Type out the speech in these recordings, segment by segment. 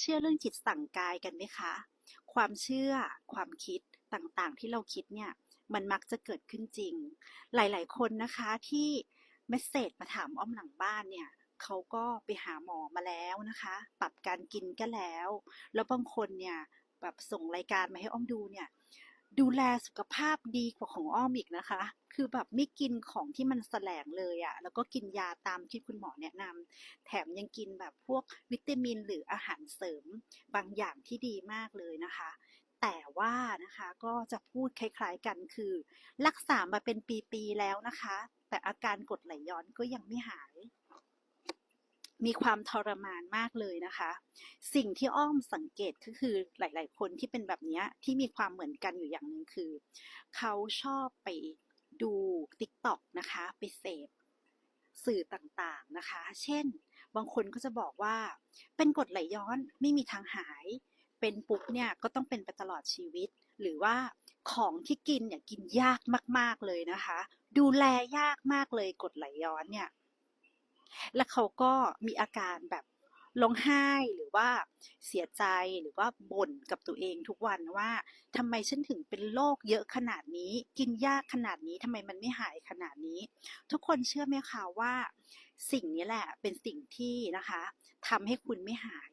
เชื่อเรื่องจิตสั่งกายกันไหมคะ ความเชื่อความคิดต่างๆ ที่เราคิดเนี่ยมันมักจะเกิดขึ้นจริง หลายๆ คนนะคะที่เมสเซจมาถามอ้อมหลังบ้านเนี่ยเขาก็ไปหาหมอมาแล้วนะคะ ปรับการกินก็แล้ว แล้วบางคนเนี่ยแบบส่งรายการมาให้อ้อมดูเนี่ย ดูแลสุขภาพดีกว่าของอ้อมอีกนะคะ คือแบบไม่กินของที่มันแสลงเลยอะ่ะแล้วก็กินยาตามที่คุณหมอแนะนำแถมยังกินแบบพวกวิตามินหรืออาหารเสริมบางอย่างที่ดีมากเลยนะคะ แต่ว่านะคะก็จะพูดคล้ายๆกันคือ รักษามาเป็นปีๆแล้วนะคะ แต่อาการกดไหลย้อนก็ยังไม่หาย มีความทรมานมากเลยนะคะ สิ่งที่อ้อมสังเกตก็คือหลาย ๆ คนที่เป็นแบบนี้ที่มีความเหมือนกันอยู่อย่างหนึ่งคือ เขาชอบไปดู TikTok นะคะ ไปเสพสื่อต่างๆนะคะ เช่น บางคนก็จะบอกว่า เป็นกรดไหลย้อนไม่มีทางหาย เป็นปุ๊บเนี่ยก็ต้องเป็นไปตลอดชีวิต หรือว่าของที่กินเนี่ยกินยากมากๆเลยนะคะ ดูแลยากมากเลยกรดไหลย้อนเนี่ย แล้วเขาก็มีอาการแบบร้องไห้หรือว่าเสียใจหรือว่าบ่นกับตัวเองทุกวันว่าทำไมฉันถึงเป็นโรคเยอะขนาดนี้ กินยากขนาดนี้ทำไมมันไม่หายขนาดนี้ ทุกคนเชื่อไหมคะว่า สิ่งนี้แหละเป็นสิ่งที่นะคะทำให้คุณไม่หาย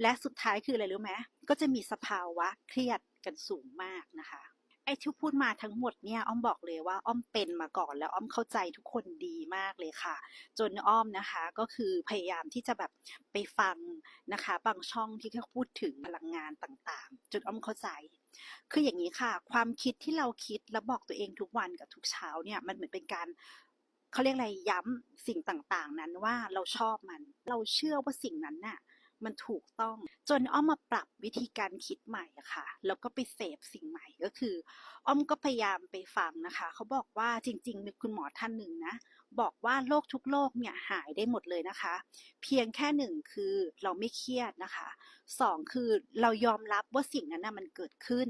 และสุดท้ายคืออะไรรู้ไหมก็จะมีสภาวะเครียดกันสูงมากนะคะ ไอ้ที่พูดมาทั้งหมดเนี่ยอ้อมบอกเลยว่าอ้อมเป็นมาก่อนแล้วอ้อมเข้าใจทุกคนดีมากเลยค่ะ จนอ้อมนะคะก็คือพยายามที่จะแบบไปฟังนะคะบางช่องที่เขาพูดถึงพลังงานต่างๆจนอ้อมเข้าใจคืออย่างนี้ค่ะ ความคิดที่เราคิดแล้วบอกตัวเองทุกวันกับทุกเช้าเนี่ยมันเหมือนเป็นการเขาเรียกอะไรย้ำสิ่งต่างๆ นั้นว่าเราชอบมัน เราเชื่อว่าสิ่งนั้นน่ะ มันถูกต้อง จนอ้อมมาปรับวิธีการคิดใหม่อะค่ะ แล้วก็ไปเสพสิ่งใหม่ก็คือ อ้อมก็พยายามไปฟังนะคะ เขาบอกว่าจริงๆมีคุณหมอท่านหนึ่งนะ บอกว่าโรคทุกโรคเนี่ยหายได้หมดเลยนะคะ เพียงแค่หนึ่งคือเราไม่เครียดนะคะสองคือเรายอมรับว่าสิ่งนั้นนะมันเกิดขึ้น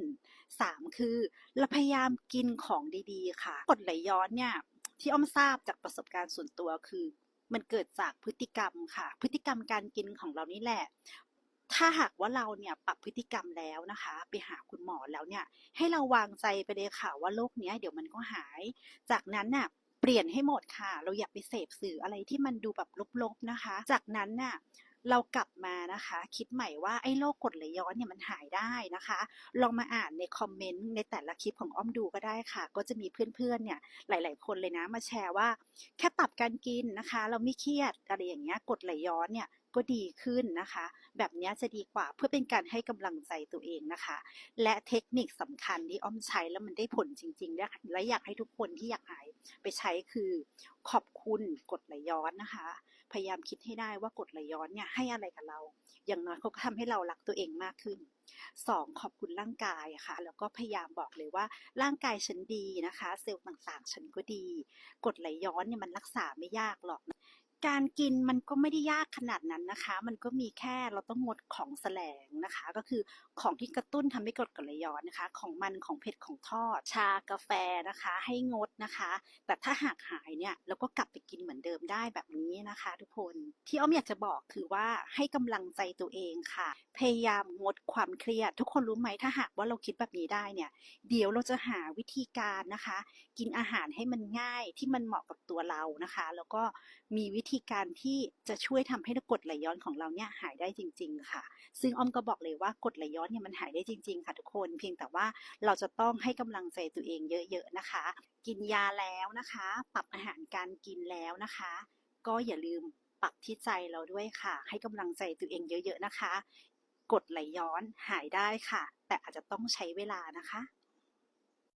สามคือเราพยายามกินของดีๆ ค่ะกดไหลย้อนเนี่ยที่อ้อมทราบจากประสบการณ์ส่วนตัวคือ มันเกิดจากพฤติกรรมค่ะ พฤติกรรมการกินของเรานี่แหละ ถ้าหากว่าเราเนี่ยปรับพฤติกรรมแล้วนะคะ ไปหาคุณหมอแล้วเนี่ย ให้เราวางใจไปเลยค่ะว่าโรคเนี้ยเดี๋ยวมันก็หาย จากนั้นน่ะเปลี่ยนให้หมดค่ะ เราอย่าไปเสพสื่ออะไรที่มันดูแบบลบๆนะคะ จากนั้นน่ะ เรากลับมานะคะ คิดใหม่ว่าไอ้โรคกรดไหลย้อนเนี่ยมันหายได้นะคะ ลองมาอ่านในคอมเมนต์ในแต่ละคลิปของอ้อมดูก็ได้ค่ะ ก็จะมีเพื่อนๆเนี่ยหลาย ๆ คนเลยนะมาแชร์ว่า แค่ปรับการกินนะคะ เราไม่เครียดอะไรอย่างเงี้ยกรดไหลย้อนเนี่ยก็ดีขึ้นนะคะ แบบนี้จะดีกว่าเพื่อเป็นการให้กำลังใจตัวเองนะคะ และเทคนิคสำคัญที่อ้อมใช้แล้วมันได้ผลจริงๆและและอยากให้ทุกคนที่อยากหาย ไปใช้คือขอบคุณกดไหลย้อนนะคะ พยายามคิดให้ได้ว่ากดไหลย้อนเนี่ยให้อะไรกับเรา อย่างน้อยเขาก็ทำให้เรารักตัวเองมากขึ้นสองขอบคุณร่างกายค่ะ แล้วก็พยายามบอกเลยว่าร่างกายฉันดีนะคะ เซลล์ต่างๆ ฉันก็ดี กดไหลย้อนเนี่ยมันรักษาไม่ยากหรอก การกินมันก็ไม่ได้ยากขนาดนั้นนะคะ มันก็มีแค่เราต้องงดของแสลงนะคะ ก็คือของที่กระตุ้นทำให้กรดไหลย้อนนะคะ ของมันของเผ็ดของทอด ชากาแฟนะคะ ให้งดนะคะ แต่ถ้าหากหายเนี่ยเราก็กลับไปกิน ได้แบบนี้นะคะ ทุกคนที่อ้อมอยากจะบอกคือว่าให้กำลังใจตัวเองค่ะ พยายามงดความเครียด ทุกคนรู้ไหมถ้าหากว่าเราคิดแบบนี้ได้เนี่ย เดี๋ยวเราจะหาวิธีการนะคะ กินอาหารให้มันง่ายที่มันเหมาะกับตัวเรานะคะ แล้วก็มีวิธีการที่จะช่วยทำให้กดไหลย้อนของเราเนี่ยหายได้จริง ๆ ค่ะ ซึ่งอ้อมก็บอกเลยว่ากดไหลย้อนเนี่ยมันหายได้จริง ๆ ค่ะ ทุกคนเพียงแต่ว่าเราจะต้องให้กำลังใจตัวเองเยอะ ๆ นะคะ กินยาแล้วนะคะ ปรับอาหารการกินแล้วนะคะ ก็อย่าลืมปรับที่ใจเราด้วยค่ะ ให้กำลังใจตัวเองเยอะ ๆ นะคะ กดไหลย้อนหายได้ค่ะ แต่อาจจะต้องใช้เวลานะคะ